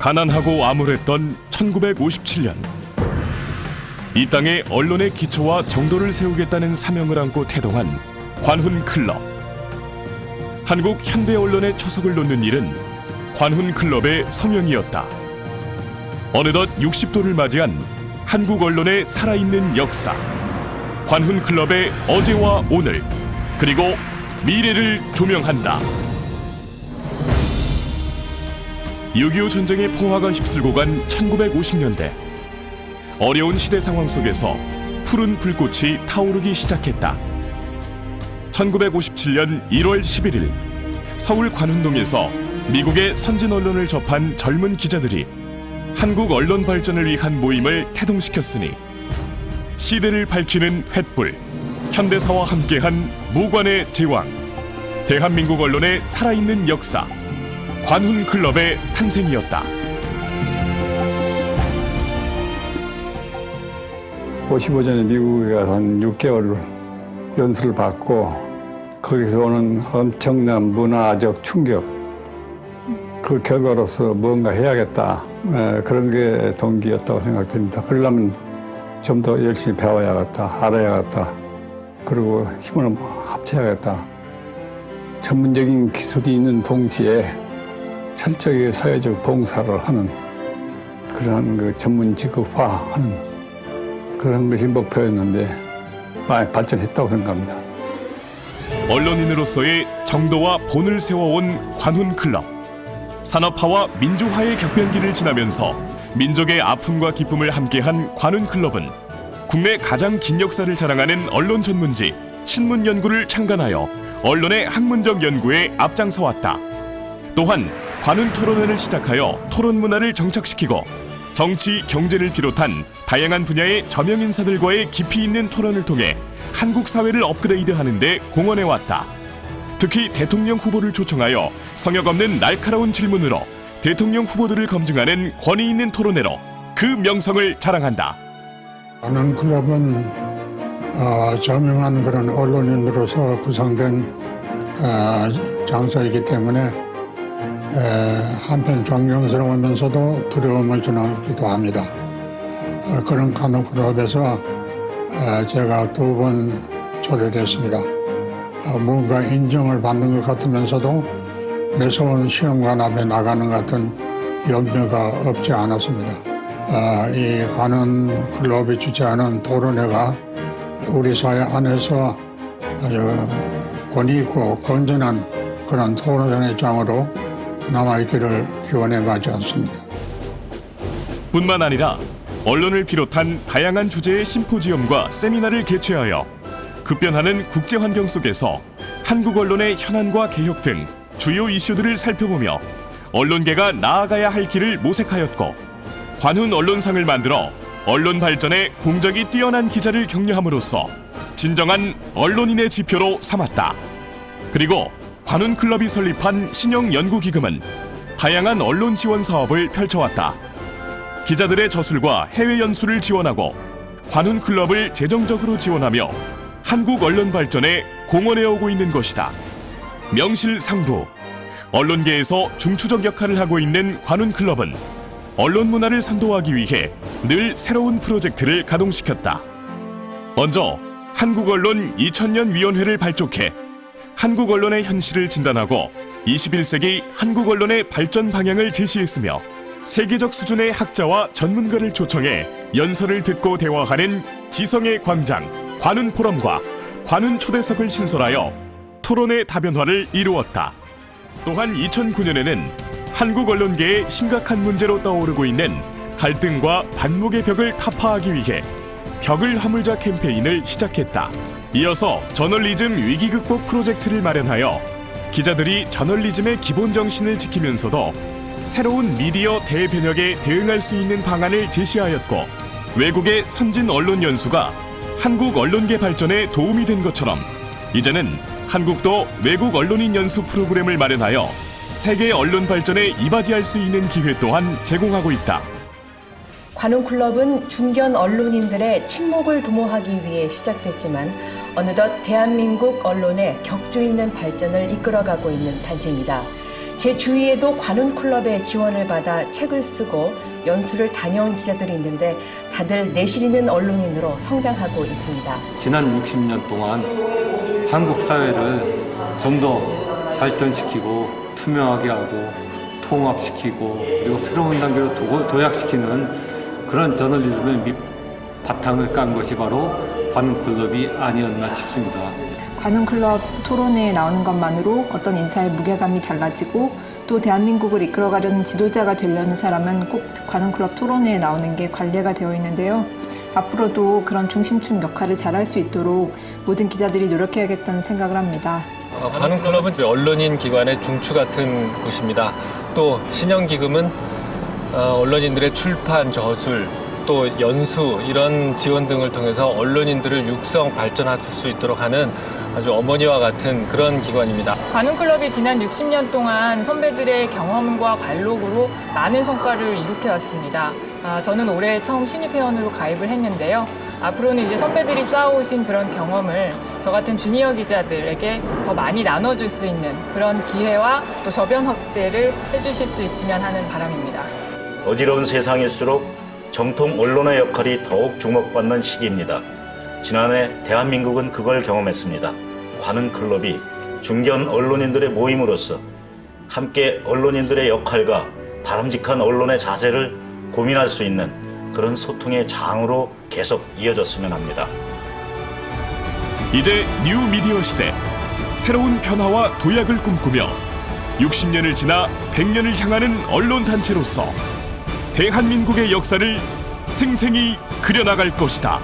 가난하고 암울했던 1957년. 이 땅에 언론의 기초와 정도를 세우겠다는 사명을 안고 태동한 관훈 클럽. 한국 현대 언론의 초석을 놓는 일은 관훈 클럽의 소명이었다. 어느덧 60도를 맞이한 한국 언론의 살아있는 역사. 관훈 클럽의 어제와 오늘 그리고 미래를 조명한다 6.25 전쟁의 포화가 휩쓸고 간 1950년대 어려운 시대 상황 속에서 푸른 불꽃이 타오르기 시작했다. 1957년 1월 11일 서울 관운동에서 미국의 선진 언론을 접한 젊은 기자들이 한국 언론 발전을 위한 모임을 태동시켰으니 시대를 밝히는 횃불 현대사와 함께한 무관의 제왕 대한민국 언론의 살아있는 역사 관훈 클럽의 탄생이었다. 55년에 미국에 가서 한 6개월 연수를 받고 거기서 오는 엄청난 문화적 충격 그 결과로서 뭔가 해야겠다 에, 그런 게 동기였다고 생각됩니다. 그러려면 좀 더 열심히 배워야겠다 알아야겠다 그리고 힘을 합쳐야겠다 전문적인 기술이 있는 동시에 철저하게 사회적 봉사를 하는 그러한 그 전문 직업화하는 그런 것이 목표였는데 많이 발전했다고 생각합니다. 언론인으로서의 정도와 본을 세워온 관훈 클럽. 산업화와 민주화의 격변기를 지나면서 민족의 아픔과 기쁨을 함께한 관훈 클럽은 국내 가장 긴 역사를 자랑하는 언론 전문지 신문 연구를 창간하여 언론의 학문적 연구에 앞장서 왔다. 또한 관훈 토론회를 시작하여 토론 문화를 정착시키고 정치, 경제를 비롯한 다양한 분야의 저명 인사들과의 깊이 있는 토론을 통해 한국 사회를 업그레이드하는 데 공헌해 왔다. 특히 대통령 후보를 초청하여 성역 없는 날카로운 질문으로 대통령 후보들을 검증하는 권위 있는 토론회로 그 명성을 자랑한다. 하는 클럽은 어, 저명한 그런 언론인으로서 구성된 어, 장소이기 때문에 에, 한편 존경스러우면서도 두려움을 주기도 합니다. 어, 그런 카노 클럽에서 어, 제가 두 번 초대됐습니다. 어, 뭔가 인정을 받는 것 같으면서도 매서운 시험관 앞에 나가는 것 같은 염려가 없지 않았습니다. 아, 이 관원 클럽이 주최하는 토론회가 우리 사회 안에서 아주 권위 있고 건전한 그런 토론회 장으로 남아있기를 기원해 마지 않습니다. 뿐만 아니라 언론을 비롯한 다양한 주제의 심포지엄과 세미나를 개최하여 급변하는 국제 환경 속에서 한국 언론의 현안과 개혁 등 주요 이슈들을 살펴보며 언론계가 나아가야 할 길을 모색하였고 관훈 언론상을 만들어 언론 발전에 공적이 뛰어난 기자를 격려함으로써 진정한 언론인의 지표로 삼았다. 그리고 관훈 클럽이 설립한 신형 연구기금은 다양한 언론 지원 사업을 펼쳐왔다. 기자들의 저술과 해외 연수를 지원하고 관훈 클럽을 재정적으로 지원하며 한국 언론 발전에 공헌해 오고 있는 것이다. 명실상부 언론계에서 중추적 역할을 하고 있는 관훈 클럽은 언론 문화를 선도하기 위해 늘 새로운 프로젝트를 가동시켰다. 먼저 한국 언론 2000년 위원회를 발족해 한국 언론의 현실을 진단하고 21세기 한국 언론의 발전 방향을 제시했으며 세계적 수준의 학자와 전문가를 초청해 연설을 듣고 대화하는 지성의 광장 관훈 포럼과 관훈 초대석을 신설하여 토론의 다변화를 이루었다. 또한 2009년에는 한국 언론계의 심각한 문제로 떠오르고 있는 갈등과 반목의 벽을 타파하기 위해 벽을 허물자 캠페인을 시작했다. 이어서 저널리즘 위기 극복 프로젝트를 마련하여 기자들이 저널리즘의 기본 정신을 지키면서도 새로운 미디어 대변혁에 대응할 수 있는 방안을 제시하였고 외국의 선진 언론 연수가 한국 언론계 발전에 도움이 된 것처럼 이제는 한국도 외국 언론인 연수 프로그램을 마련하여 세계 언론 발전에 이바지할 수 있는 기회 또한 제공하고 있다. 관훈클럽은 중견 언론인들의 침묵을 도모하기 위해 시작됐지만 어느덧 대한민국 언론의 격조 있는 발전을 이끌어가고 있는 단체입니다. 제 주위에도 관훈 클럽의 지원을 받아 책을 쓰고 연수를 다녀온 기자들이 있는데 다들 내실 있는 언론인으로 성장하고 있습니다. 지난 60년 동안 한국 사회를 좀 더 발전시키고 투명하게 하고 통합시키고 그리고 새로운 단계로 도- 도약시키는 그런 저널리즘의 밑 바탕을 깐 것이 바로 관훈클럽이 아니었나 싶습니다. 관훈클럽 토론회에 나오는 것만으로 어떤 인사의 무게감이 달라지고 또 대한민국을 이끌어가려는 지도자가 되려는 사람은 꼭 관훈클럽 토론회에 나오는 게 관례가 되어 있는데요. 앞으로도 그런 중심축 역할을 잘할 수 있도록 모든 기자들이 노력해야겠다는 생각을 합니다. 어, 관훈클럽은 저희 언론인 기관의 중추 같은 곳입니다. 또 신영기금은 어, 언론인들의 출판, 저술, 또 연수 이런 지원 등을 통해서 언론인들을 육성 발전할 수 있도록 하는 아주 어머니와 같은 그런 기관입니다. 관훈클럽이 지난 60년 동안 선배들의 경험과 관록으로 많은 성과를 일으켜왔습니다. 아, 저는 올해 처음 신입 회원으로 가입을 했는데요. 앞으로는 이제 선배들이 쌓아오신 그런 경험을 저 같은 주니어 기자들에게 더 많이 나눠줄 수 있는 그런 기회와 또 저변 확대를 해주실 수 있으면 하는 바람입니다. 어지러운 세상일수록 정통 언론의 역할이 더욱 주목받는 시기입니다. 지난해 대한민국은 그걸 경험했습니다. 관훈 클럽이 중견 언론인들의 모임으로서 함께 언론인들의 역할과 바람직한 언론의 자세를 고민할 수 있는 그런 소통의 장으로 계속 이어졌으면 합니다. 이제 뉴 미디어 시대 새로운 변화와 도약을 꿈꾸며 60년을 지나 100년을 향하는 언론 단체로서 대한민국의 역사를 생생히 그려나갈 것이다.